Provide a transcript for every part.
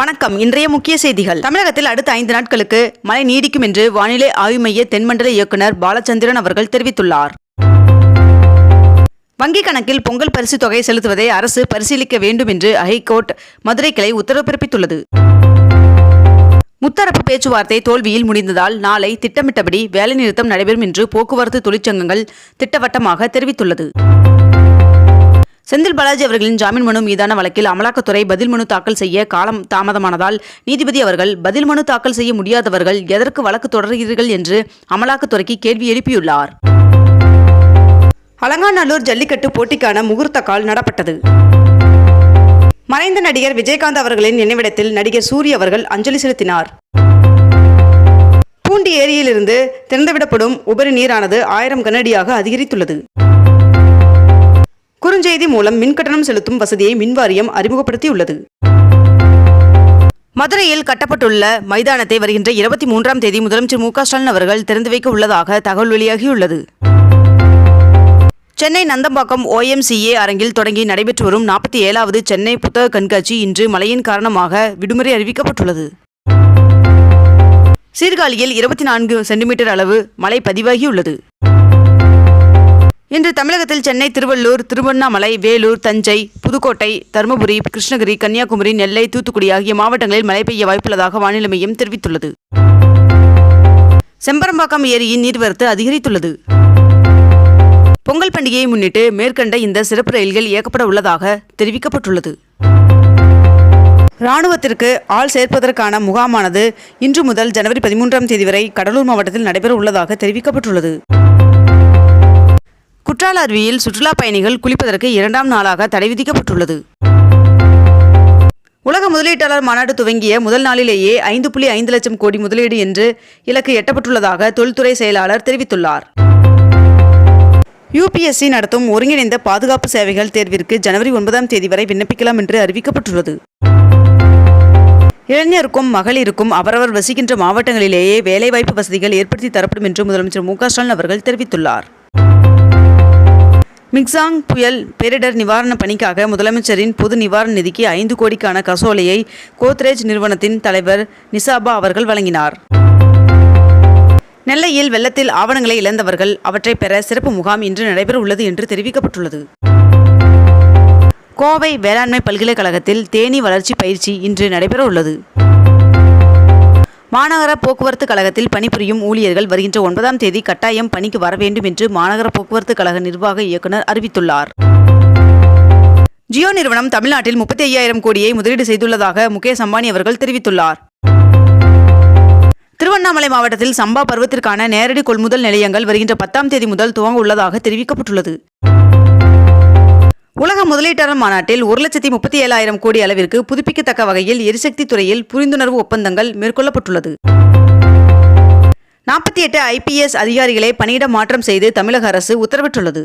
வணக்கம். இன்றைய முக்கிய செய்திகள். தமிழகத்தில் அடுத்த ஐந்து நாட்களுக்கு மழை நீடிக்கும் என்று வானிலை ஆய்வு மைய தென்மண்டல இயக்குனர் பாலச்சந்திரன் அவர்கள் தெரிவித்துள்ளார். வங்கிக் கணக்கில் பொங்கல் பரிசு தொகை செலுத்துவதை அரசு பரிசீலிக்க வேண்டும் என்று ஹைகோர்ட் மதுரை கிளை உத்தரவு பிறப்பித்துள்ளது. முத்தரப்பு பேச்சுவார்த்தை தோல்வியில் முடிந்ததால் நாளை திட்டமிட்டபடி வேலைநிறுத்தம் நடைபெறும் என்று போக்குவரத்து தொழிற்சங்கங்கள் திட்டவட்டமாக தெரிவித்துள்ளது. செந்தில் பாலாஜி அவர்களின் ஜாமீன் மனு மீதான வழக்கில் அமலாக்கத்துறை பதில் மனு தாக்கல் செய்ய காலம் தாமதமானதால் நீதிபதி அவர்கள் பதில் மனு தாக்கல் செய்ய முடியாதவர்கள் எதற்கு வழக்கு தொடர்கிறீர்கள் என்று அமலாக்கத்துறைக்கு கேள்வி எழுப்பியுள்ளார். அலங்காநல்லூர் ஜல்லிக்கட்டு போட்டிக்கான முகூர்த்த கால் நடப்பட்டது. மறைந்த நடிகர் விஜயகாந்த் அவர்களின் நினைவிடத்தில் நடிகர் சூரி அவர்கள் அஞ்சலி செலுத்தினார். பூண்டி ஏரியிலிருந்து திறந்துவிடப்படும் உபரி நீரானது ஆயிரம் கனடியாக அதிகரித்துள்ளது. குறுஞ்செய்தி மூலம் மின்கட்டணம் செலுத்தும் வசதியை மின்வாரியம் அறிமுகப்படுத்தியுள்ளது. மதுரையில் கட்டப்பட்டுள்ள மைதானத்தை வருகின்ற இருபத்தி மூன்றாம் தேதி முதலமைச்சர் மு ஸ்டாலின் அவர்கள் திறந்து வைக்க உள்ளதாக தகவல் வெளியாகியுள்ளது. சென்னை நந்தம்பாக்கம் ஓஎம்சிஏ அரங்கில் தொடங்கி நடைபெற்று வரும் நாற்பத்தி ஏழாவது சென்னை புத்தக கண்காட்சி இன்று மழையின் காரணமாக விடுமுறை அறிவிக்கப்பட்டுள்ளது. சீர்காழியில் இருபத்தி நான்கு சென்டிமீட்டர் அளவு மழை பதிவாகியுள்ளது. இன்று தமிழகத்தில் சென்னை திருவள்ளூர் திருவண்ணாமலை வேலூர் தஞ்சை புதுக்கோட்டை தருமபுரி கிருஷ்ணகிரி கன்னியாகுமரி நெல்லை தூத்துக்குடி ஆகிய மாவட்டங்களில் மழை பெய்ய வாய்ப்புள்ளதாக வானிலை மையம் தெரிவித்துள்ளது. செம்பரம்பாக்கம் ஏரியின் நீர்வரத்து அதிகரித்துள்ளது. பொங்கல் பண்டிகையை முன்னிட்டு மேற்கண்ட இந்த சிறப்பு ரயில்கள் இயக்கப்பட உள்ளதாக தெரிவிக்கப்பட்டுள்ளது. ராணுவத்திற்கு ஆள் சேர்ப்பதற்கான முகாமானது இன்று முதல் ஜனவரி பதிமூன்றாம் தேதி வரை கடலூர் மாவட்டத்தில் நடைபெற உள்ளதாக தெரிவிக்கப்பட்டுள்ளது. குற்றால அருவியில் சுற்றுலா பயணிகள் குளிப்பதற்கு இரண்டாம் நாளாக தடை விதிக்கப்பட்டுள்ளது. உலக முதலீட்டாளர் மாநாடு துவங்கிய முதல் நாளிலேயே ஐந்து புள்ளி ஐந்து லட்சம் கோடி முதலீடு என்று இலக்கு எட்டப்பட்டுள்ளதாக தொழில்துறை செயலாளர் தெரிவித்துள்ளார். யுபிஎஸ்சி நடத்தும் ஒருங்கிணைந்த பாதுகாப்பு சேவைகள் தேர்விற்கு ஜனவரி ஒன்பதாம் தேதி வரை விண்ணப்பிக்கலாம் என்று அறிவிக்கப்பட்டுள்ளது. இளைஞருக்கும் மகளிருக்கும் அவரவர் வசிக்கின்ற மாவட்டங்களிலேயே வேலைவாய்ப்பு வசதிகள் ஏற்படுத்தி தரப்படும் என்று முதலமைச்சர் மு க ஸ்டாலின் அவர்கள் தெரிவித்துள்ளார். மிக்சாங் புயல் பேரிடர் நிவாரணப் பணிக்காக முதலமைச்சரின் பொது நிவாரண நிதிக்கு ஐந்து கோடிக்கான கசோலையை கோத்ரேஜ் நிறுவனத்தின் தலைவர் நிசாபா அவர்கள் வழங்கினார். நெல்லையில் வெள்ளத்தில் ஆவணங்களை இழந்தவர்கள் அவற்றை பெற சிறப்பு முகாம் இன்று நடைபெற உள்ளது என்று தெரிவிக்கப்பட்டுள்ளது. கோவை வேளாண்மை பல்கலைக்கழகத்தில் தேனீ வளர்ச்சி பயிற்சி இன்று நடைபெற உள்ளது மாநகர போக்குவரத்து கழகத்தில் பணிபுரியும் ஊழியர்கள் வருகின்ற ஒன்பதாம் தேதி கட்டாயம் பணிக்கு வர வேண்டும் என்று மாநகர போக்குவரத்து கழக நிர்வாக இயக்குனர் அறிவித்துள்ளார். ஜியோ நிறுவனம் தமிழ்நாட்டில் முப்பத்தி ஐயாயிரம் கோடியை முதலீடு செய்துள்ளதாக முகேஷ் அம்பானி அவர்கள் தெரிவித்துள்ளார். திருவண்ணாமலை மாவட்டத்தில் சம்பா பருவத்திற்கான நேரடி கொள்முதல் நிலையங்கள் வருகின்ற பத்தாம் தேதி முதல் துவங்க உள்ளதாக தெரிவிக்கப்பட்டுள்ளது. உலக முதலீட்டாளர் மாநாட்டில் ஒரு லட்சத்தி முப்பத்தி ஏழாயிரம் கோடி அளவிற்கு புதுப்பிக்கத்தக்க வகையில் எரிசக்தி துறையில் புரிந்துணர்வு ஒப்பந்தங்கள் மேற்கொள்ளப்பட்டுள்ளது. நாற்பத்தி எட்டு ஐபிஎஸ் அதிகாரிகளை பணியிட மாற்றம் செய்து தமிழக அரசு உத்தரவிட்டுள்ளது.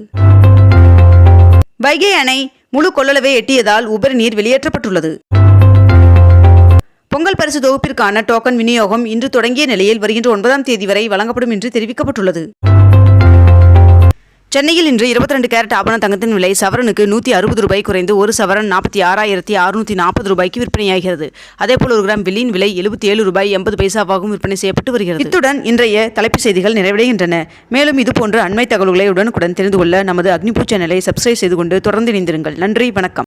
வைகை அணை முழு கொள்ளளவை எட்டியதால் உபரி நீர் வெளியேற்றப்பட்டுள்ளது. பொங்கல் பரிசு தொகுப்பிற்கான டோக்கன் விநியோகம் இன்று தொடங்கிய நிலையில் வருகின்ற ஒன்பதாம் தேதி வரை வழங்கப்படும் என்று தெரிவிக்கப்பட்டுள்ளது. சென்னையில் இன்று இருபத்தி ரெண்டு கேரட் ஆபண தங்கத்தின் விலை சவரனுக்கு நூற்றி அறுபது ரூபாய் குறைந்து ஒரு சவரன் நாற்பத்தி ஆறாயிரத்தி அறுநூற்றி நாற்பது ரூபாய்க்கு விற்பனையாகிறது. அதேபோல் ஒரு கிராம் வெள்ளியின் விலை எழுபத்தி ஏழு ரூபாய் எண்பது பைசாவாகவும் விற்பனை செய்யப்பட்டு வருகிறது. இத்துடன் இன்றைய தலைப்புச் செய்திகள் நிறைவடைகின்றன. மேலும் இதுபோன்ற அண்மை தகவல்களை உடனுக்குடன் தெரிந்து கொள்ள நமது அக்னிபூ சேனலை சப்ஸ்கிரைப் செய்து கொண்டு தொடர்ந்து இணைந்திருங்கள். நன்றி வணக்கம்.